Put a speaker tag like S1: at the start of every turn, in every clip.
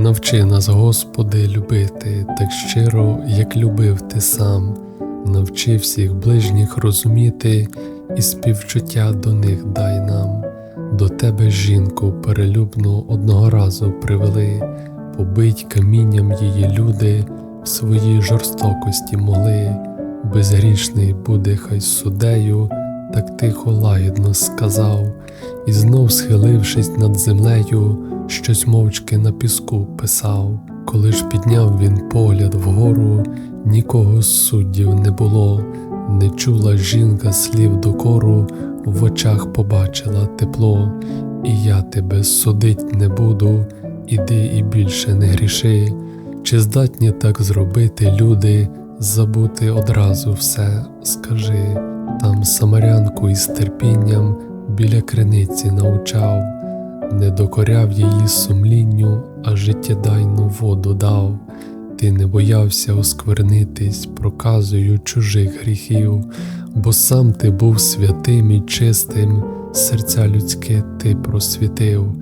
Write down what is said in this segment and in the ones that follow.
S1: Навчи нас, Господи, любити так щиро, як любив Ти сам, навчи всіх ближніх розуміти і співчуття до них дай нам. До тебе жінку перелюбну одного разу привели, побить камінням її люди в своїй жорстокості могли. Безгрішний буде хай судею, так тихо лагідно сказав, і знов, схилившись над землею, щось мовчки на піску писав. Коли ж підняв він погляд вгору, нікого з суддів не було, не чула жінка слів докору, в очах побачила тепло, і я тебе судить не буду, іди і більше не гріши. Чи здатні так зробити люди, забути одразу все, скажи, там самарянку із терпінням біля криниці навчав, не докоряв її сумлінню, а життєдайну воду дав. Ти не боявся осквернитись проказою чужих гріхів, бо сам ти був святим і чистим, серця людське ти просвітив,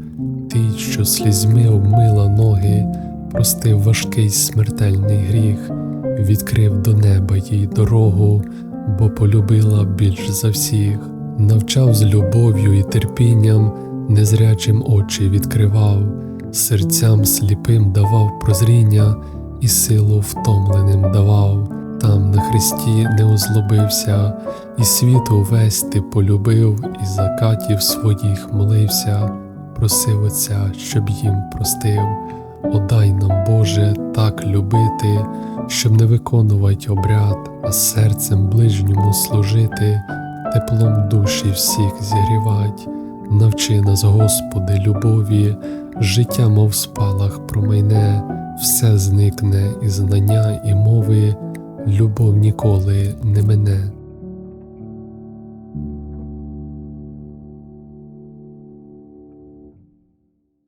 S1: ти, що слізьми обмила ноги, простив важкий смертельний гріх, відкрив до неба їй дорогу, бо полюбила більш за всіх, навчав з любов'ю і терпінням, незрячим очі відкривав, серцям сліпим давав прозріння і силу втомленим давав. Там на Христі не озлобився, і світ увесь ти полюбив, і закатів своїх молився, просив Отця, щоб їм простив. Одай нам, Боже, так любити, щоб не виконувати обряд, а серцем ближньому служити, теплом душі всіх зігрівать. Навчи нас, Господи, любові, життя, мов спалах промайне, все зникне і знання, і мови, любов ніколи не мене.